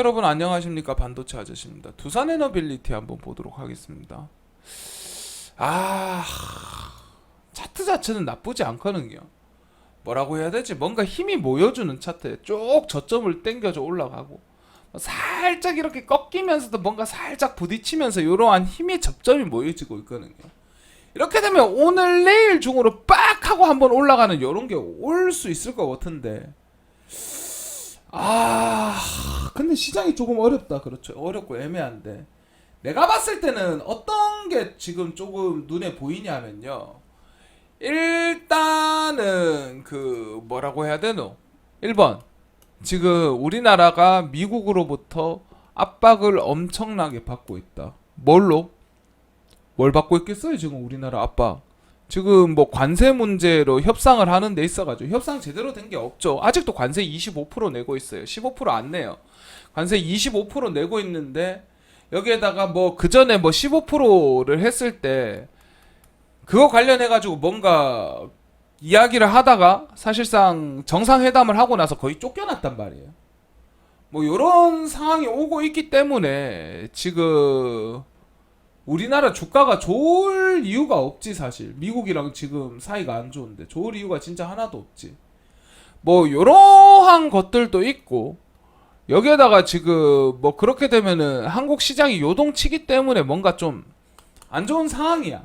여러분 안녕하십니까 반도체 아저씨입니다. 두산 에너빌리티 한번 보도록 하겠습니다. 아 차트 자체는 나쁘지 않거든요. 뭐라고 해야 되지? 뭔가 힘이 모여주는 차트에 쭉 저점을 당겨줘 올라가고 뭐 살짝 이렇게 꺾이면서도 뭔가 살짝 부딪히면서 이러한 힘의 접점이 모여지고 있거든요. 이렇게 되면 오늘 내일 중으로 빡 하고 한번 올라가는 이런 게 올 수 있을 것 같은데 아 근데 시장이 조금 어렵다. 그렇죠. 어렵고 애매한데. 내가 봤을 때는 어떤 게 지금 조금 눈에 보이냐면요. 일단은 그 뭐라고 해야 되노? 1번. 지금 우리나라가 미국으로부터 압박을 엄청나게 받고 있다. 뭘로? 뭘 받고 있겠어요 지금 우리나라 압박 지금 뭐 관세 문제로 협상을 하는 데 있어가지고 협상 제대로 된 게 없죠. 아직도 관세 25% 내고 있어요. 15%안 내요. 관세 25% 내고 있는데 여기에다가 뭐 그 전에 뭐 15%를 했을 때 그거 관련해 가지고 뭔가 이야기를 하다가 사실상 정상회담을 하고 나서 거의 쫓겨났단 말이에요. 뭐 요런 상황이 오고 있기 때문에 지금 우리나라 주가가 좋을 이유가 없지 사실. 미국이랑 지금 사이가 안 좋은데. 좋을 이유가 진짜 하나도 없지. 뭐 요러한 것들도 있고 여기에다가 지금 뭐 그렇게 되면은 한국 시장이 요동치기 때문에 뭔가 좀 안 좋은 상황이야.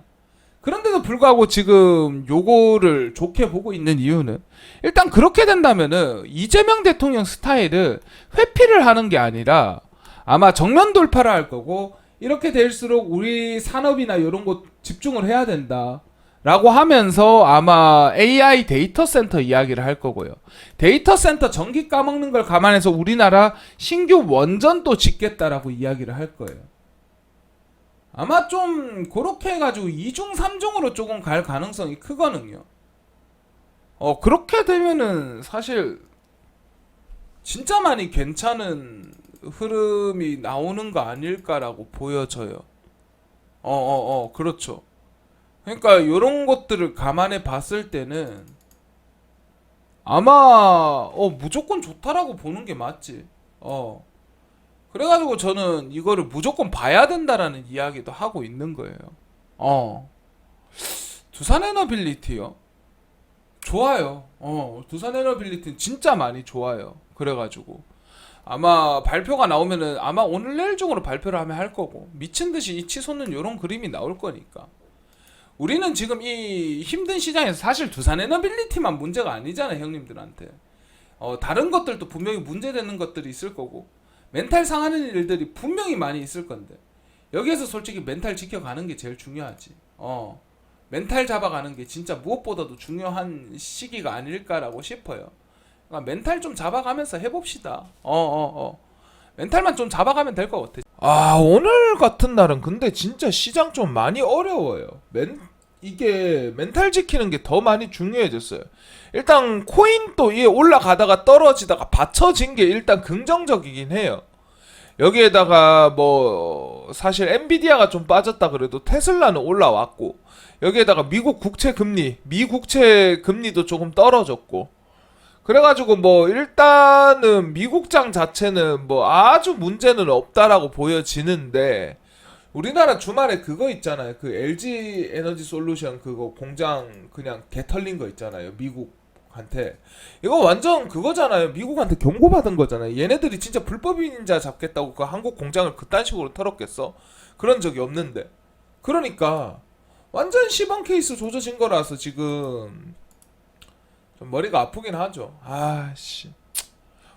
그런데도 불구하고 지금 요거를 좋게 보고 있는 이유는 일단 그렇게 된다면은 이재명 대통령 스타일은 회피를 하는 게 아니라 아마 정면 돌파를 할 거고 이렇게 될수록 우리 산업이나 이런 곳 집중을 해야 된다. 라고 하면서 아마 AI 데이터 센터 이야기를 할 거고요. 데이터 센터 전기 까먹는 걸 감안해서 우리나라 신규 원전도 짓겠다라고 이야기를 할 거예요. 아마 좀 그렇게 해가지고 2중 3중으로 조금 갈 가능성이 크거든요. 어 그렇게 되면은 사실 진짜 많이 괜찮은 흐름이 나오는 거 아닐까라고 보여져요. 어, 어, 어, 그렇죠. 그러니까 이런 것들을 감안해 봤을 때는 아마 어 무조건 좋다라고 보는 게 맞지. 어. 그래가지고 저는 이거를 무조건 봐야 된다라는 이야기도 하고 있는 거예요. 어. 두산 에너빌리티요. 좋아요. 어, 두산 에너빌리티는 진짜 많이 좋아요. 그래가지고. 아마 발표가 나오면은 아마 오늘 내일 중으로 발표를 하면 할 거고 미친 듯이 이 치솟는 이런 그림이 나올 거니까. 우리는 지금 이 힘든 시장에서 사실 두산 에너빌리티만 문제가 아니잖아요 형님들한테. 어 다른 것들도 분명히 문제되는 것들이 있을 거고 멘탈 상하는 일들이 분명히 많이 있을 건데 여기에서 솔직히 멘탈 지켜가는 게 제일 중요하지. 어 멘탈 잡아가는 게 진짜 무엇보다도 중요한 시기가 아닐까라고 싶어요 그러니까 멘탈 좀 잡아가면서 해봅시다. 어, 어, 어. 멘탈만 좀 잡아가면 될 것 같아. 아, 오늘 같은 날은 근데 진짜 시장 좀 많이 어려워요. 멘, 이게 멘탈 지키는 게 더 많이 중요해졌어요. 일단 코인도 이게 올라가다가 떨어지다가 받쳐진 게 일단 긍정적이긴 해요. 여기에다가 뭐 사실 엔비디아가 좀 빠졌다 그래도 테슬라는 올라왔고 여기에다가 미국 국채 금리, 미 국채 금리도 조금 떨어졌고 그래가지고 뭐 일단은 미국장 자체는 뭐 아주 문제는 없다라고 보여지는데 우리나라 주말에 그거 있잖아요. 그 LG 에너지 솔루션 그거 공장 그냥 개 털린 거 있잖아요. 미국한테 이거 완전 그거잖아요. 미국한테 경고받은 거잖아요. 얘네들이 진짜 불법인자 잡겠다고 그 한국 공장을 그딴 식으로 털었겠어? 그런 적이 없는데. 그러니까 완전 시범 케이스 조져진 거라서 지금 좀 머리가 아프긴 하죠. 아씨.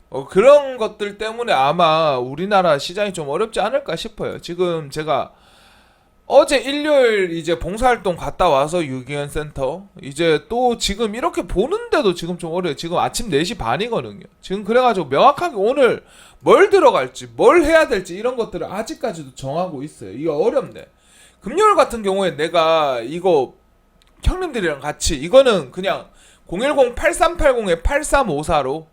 어, 그런 것들 때문에 아마 우리나라 시장이 좀 어렵지 않을까 싶어요. 지금 제가 어제 일요일 이제 봉사활동 갔다 와서 유기견 센터 이제 또 지금 이렇게 보는데도 지금 좀 어려요. 지금 아침 4시 반이거든요. 지금 그래가지고 명확하게 오늘 뭘 들어갈지 뭘 해야 될지 이런 것들을 아직까지도 정하고 있어요. 이거 어렵네. 금요일 같은 경우에 내가 이거 형님들이랑 같이 이거는 그냥 010-8380-8354로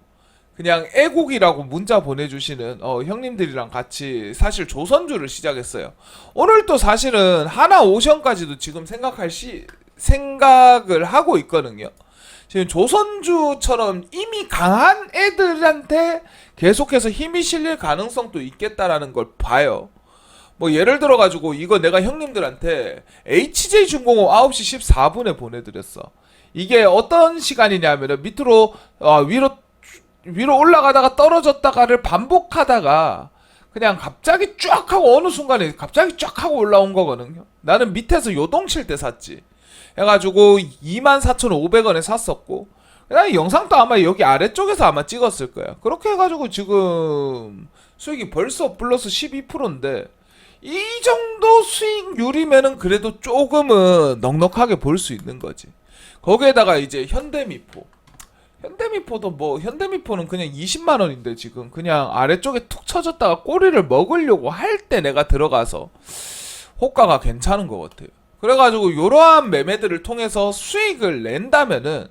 그냥 애국이라고 문자 보내주시는 어, 형님들이랑 같이 사실 조선주를 시작했어요. 오늘 또 사실은 하나 오션까지도 지금 생각할 시 생각을 하고 있거든요. 지금 조선주처럼 이미 강한 애들한테 계속해서 힘이 실릴 가능성도 있겠다라는 걸 봐요. 뭐 예를 들어 가지고 이거 내가 형님들한테 HJ 중공업 9시 14분에 보내드렸어. 이게 어떤 시간이냐면은 밑으로 어, 위로 위로 올라가다가 떨어졌다가를 반복하다가 그냥 갑자기 쫙 하고 어느 순간에 갑자기 쫙 하고 올라온 거거든요. 나는 밑에서 요동칠 때 샀지. 해가지고 24,500원에 샀었고 그냥 영상도 아마 여기 아래쪽에서 아마 찍었을 거야. 그렇게 해가지고 지금 수익이 벌써 플러스 12%인데 이 정도 수익률이면은 그래도 조금은 넉넉하게 볼 수 있는 거지. 거기에다가 이제 현대미포. 현대미포도 뭐 현대미포는 그냥 20만 원인데 지금 그냥 아래쪽에 툭 쳐졌다가 꼬리를 먹으려고 할 때 내가 들어가서 호가가 괜찮은 것 같아요. 그래가지고 이러한 매매들을 통해서 수익을 낸다면은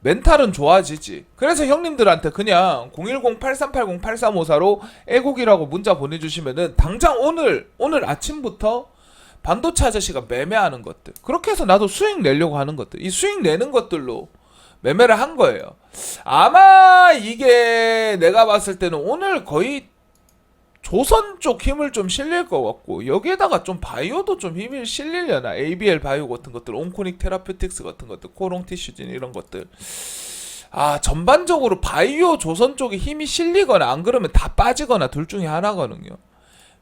멘탈은 좋아지지. 그래서 형님들한테 그냥 010-8380-8354로 애국이라고 문자 보내주시면은 당장 오늘 오늘 아침부터 반도체 아저씨가 매매하는 것들. 그렇게 해서 나도 수익 내려고 하는 것들. 이 수익 내는 것들로 매매를 한 거예요. 아마 이게 내가 봤을 때는 오늘 거의 조선 쪽 힘을 좀 실릴 것 같고 여기에다가 좀 바이오도 좀 힘을 실리려나? ABL 바이오 같은 것들 온코닉 테라퓨틱스 같은 것들 코롱 티슈진 이런 것들. 아 전반적으로 바이오 조선 쪽에 힘이 실리거나 안 그러면 다 빠지거나 둘 중에 하나거든요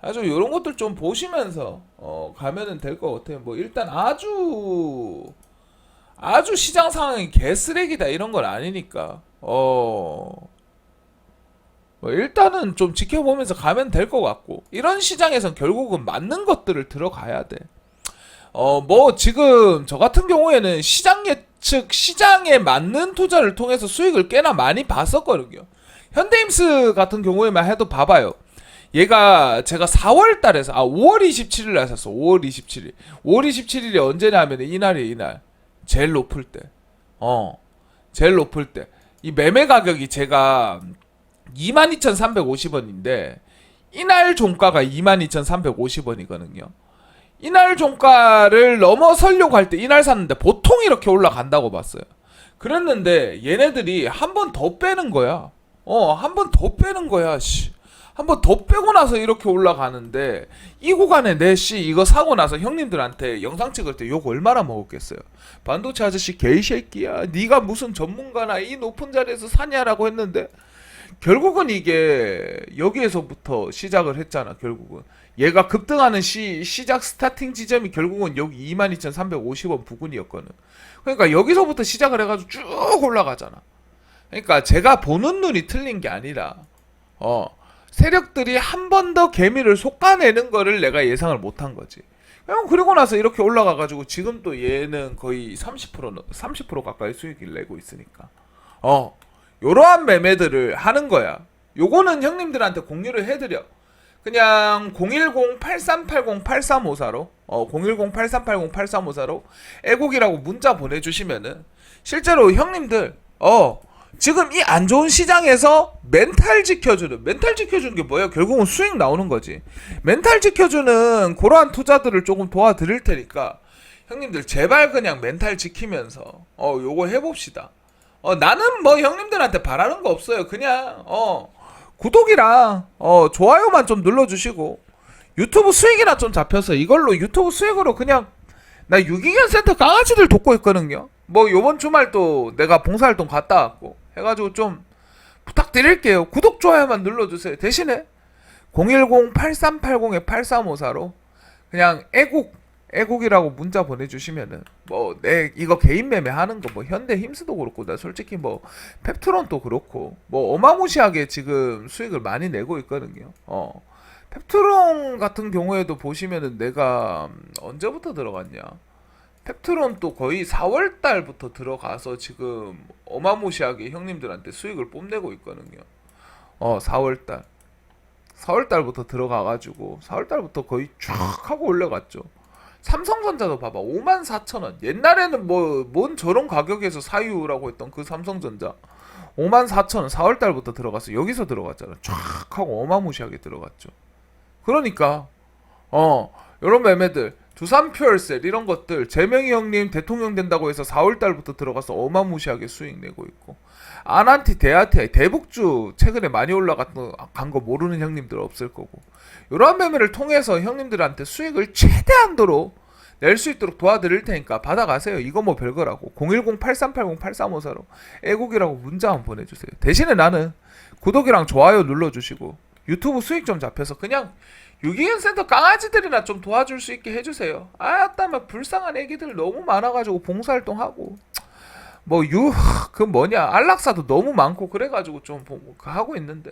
아주 이런 것들 좀 보시면서 어 가면은 될 것 같아요 뭐 일단 아주 아주 시장 상황이 개쓰레기다 이런 건 아니니까 어 뭐 일단은 좀 지켜보면서 가면 될 것 같고 이런 시장에선 결국은 맞는 것들을 들어가야 돼. 어 뭐 지금 저 같은 경우에는 시장 예측 시장에 맞는 투자를 통해서 수익을 꽤나 많이 봤었거든요. 현대임스 같은 경우에만 해도 봐봐요. 얘가 제가 4월 달에서 아 5월 27일 날 샀어. 5월 27일. 5월 27일이 언제냐면 이날이 이날. 제일 높을 때. 어. 제일 높을 때. 이 매매 가격이 제가 22,350원인데 이날 종가가 22,350원이거든요. 이날 종가를 넘어서려고 할 때 이날 샀는데 보통 이렇게 올라간다고 봤어요. 그랬는데 얘네들이 한 번 더 빼는 거야. 어, 한 번 더 빼는 거야. 씨. 한번 더 빼고 나서 이렇게 올라가는데 이 구간에 내씨 이거 사고 나서 형님들한테 영상 찍을 때 욕 얼마나 먹었겠어요. 반도체 아저씨 개새끼야. 네가 무슨 전문가나 이 높은 자리에서 사냐라고 했는데 결국은 이게 여기에서부터 시작을 했잖아. 결국은 얘가 급등하는 시 시작 스타팅 지점이 결국은 여기 22,350원 부근이었거든. 그러니까 여기서부터 시작을 해가지고 쭉 올라가잖아. 그러니까 제가 보는 눈이 틀린 게 아니라 어 세력들이 한 번 더 개미를 솎아내는 거를 내가 예상을 못한 거지. 그냥 그리고 나서 이렇게 올라가 가지고 지금 또 얘는 거의 30% 30% 가까이 수익을 내고 있으니까. 어 요러한 매매들을 하는 거야. 요거는 형님들한테 공유를 해 드려. 그냥 010-8380-8354로 어 010-8380-8354로 애국이라고 문자 보내 주시면은 실제로 형님들 어 지금 이 안 좋은 시장에서 멘탈 지켜주는 멘탈 지켜주는 게 뭐예요? 결국은 수익 나오는 거지. 멘탈 지켜주는 그러한 투자들을 조금 도와드릴 테니까 형님들 제발 그냥 멘탈 지키면서 어 요거 해봅시다. 어 나는 뭐 형님들한테 바라는 거 없어요. 그냥 어 구독이랑 어 좋아요만 좀 눌러주시고 유튜브 수익이나 좀 잡혀서 이걸로 유튜브 수익으로 그냥 나 유기견 센터 강아지들 돕고 있거든요. 뭐 요번 주말 또 내가 봉사활동 갔다 왔고 해가지고 좀 부탁드릴게요. 구독 좋아요만 눌러주세요. 대신에 010-8380-8354로 그냥 애국 애국이라고 문자 보내주시면은 뭐 내 이거 개인 매매 하는 거 뭐 현대 힘스도 그렇고 나 솔직히 뭐 펩트론도 그렇고 뭐 어마무시하게 지금 수익을 많이 내고 있거든요. 어 펩트론 같은 경우에도 보시면은 내가 음, 언제부터 들어갔냐? 펩트론 또 거의 4월 달부터 들어가서 지금 어마무시하게 형님들한테 수익을 뽐내고 있거든요. 어 4월 달. 4월 달부터 들어가 가지고 4월 달부터 거의 쫙 하고 올라갔죠. 삼성전자도 봐봐. 5만 4천 원. 옛날에는 뭐 뭔 저런 가격에서 사유라고 했던 그 삼성전자. 5만 4천 원. 4월 달부터 들어갔어 여기서 들어갔잖아. 쫙 하고 어마무시하게 들어갔죠. 그러니까 어 요런 매매들 두산 퓨얼셀 이런 것들 재명이 형님 대통령 된다고 해서 4월 달부터 들어가서 어마무시하게 수익 내고 있고 아난티 데아티 대북주 최근에 많이 올라갔던 간 거 모르는 형님들 없을 거고 이러한 매매를 통해서 형님들한테 수익을 최대한도로 낼 수 있도록 도와드릴 테니까 받아가세요. 이거 뭐 별거라고. 010-8380-8354로 애국이라고 문자 한번 보내주세요. 대신에 나는 구독이랑 좋아요 눌러주시고 유튜브 수익 좀 잡혀서 그냥 유기견 센터 강아지들이나 좀 도와줄 수 있게 해주세요. 아따마 불쌍한 애기들 너무 많아가지고 봉사활동하고 뭐 유 그 뭐냐 안락사도 너무 많고 그래가지고 좀 보- 그 하고 있는데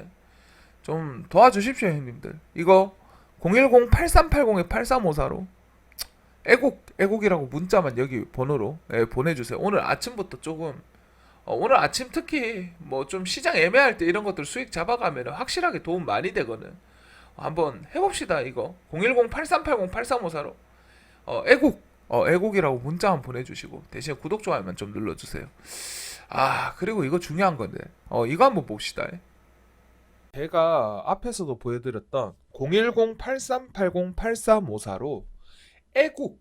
좀 도와주십시오 형님들. 이거 010-8380-8354로 애국 애국이라고 문자만 여기 번호로 예, 보내주세요. 오늘 아침부터 조금 어, 오늘 아침 특히 뭐 좀 시장 애매할 때 이런 것들 수익 잡아가면 확실하게 도움 많이 되거든. 한번 해봅시다 이거 010-8380-8354로 어, 애국 어, 애국이라고 문자 한번 보내주시고 대신에 구독 좋아요만 좀 눌러주세요. 아 그리고 이거 중요한 건데 어 이거 한번 봅시다. 제가 앞에서도 보여드렸던 010-8380-8354로 애국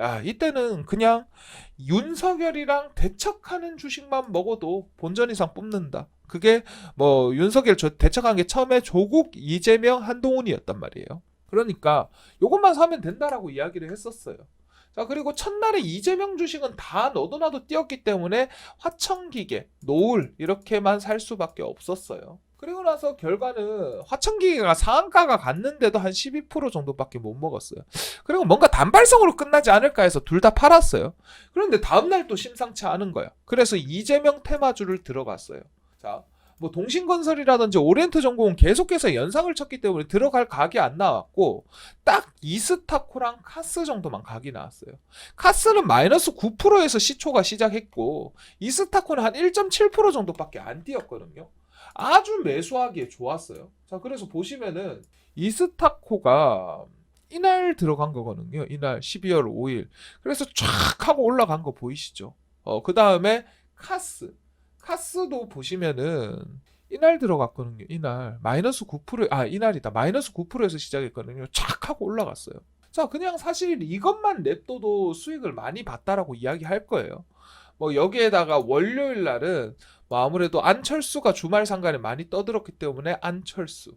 야, 이때는 그냥 윤석열이랑 대척하는 주식만 먹어도 본전 이상 뽑는다. 그게 뭐 윤석열 저- 대척한 게 처음에 조국, 이재명, 한동훈이었단 말이에요. 그러니까 요것만 사면 된다라고 이야기를 했었어요. 자, 그리고 첫날에 이재명 주식은 다 너도 나도 뛰었기 때문에 화천기계, 노을 이렇게만 살 수밖에 없었어요. 그리고 나서 결과는 화천기계가 상한가가 갔는데도 한 12% 정도밖에 못 먹었어요. 그리고 뭔가 단발성으로 끝나지 않을까 해서 둘 다 팔았어요. 그런데 다음날 또 심상치 않은 거야. 그래서 이재명 테마주를 들어갔어요. 자, 뭐 동신건설이라든지 오리엔트 전공은 계속해서 연상을 쳤기 때문에 들어갈 각이 안 나왔고 딱 이스타코랑 카스 정도만 각이 나왔어요. 카스는 마이너스 9%에서 시초가 시작했고 이스타코는 한 1.7% 정도밖에 안 뛰었거든요. 아주 매수하기에 좋았어요. 자, 그래서 보시면은 이스타코가 이날 들어간 거거든요. 이날 12월 5일. 그래서 쫙 하고 올라간 거 보이시죠? 어, 그 다음에 카스. 카스도 보시면은 이날 들어갔거든요. 이날 마이너스 9% 아, 이날이다. 마이너스 9%에서 시작했거든요. 쫙 하고 올라갔어요. 자, 그냥 사실 이것만 냅둬도 수익을 많이 봤다라고 이야기할 거예요. 뭐 여기에다가 월요일 날은 뭐 아무래도 안철수가 주말 상간에 많이 떠들었기 때문에 안철수,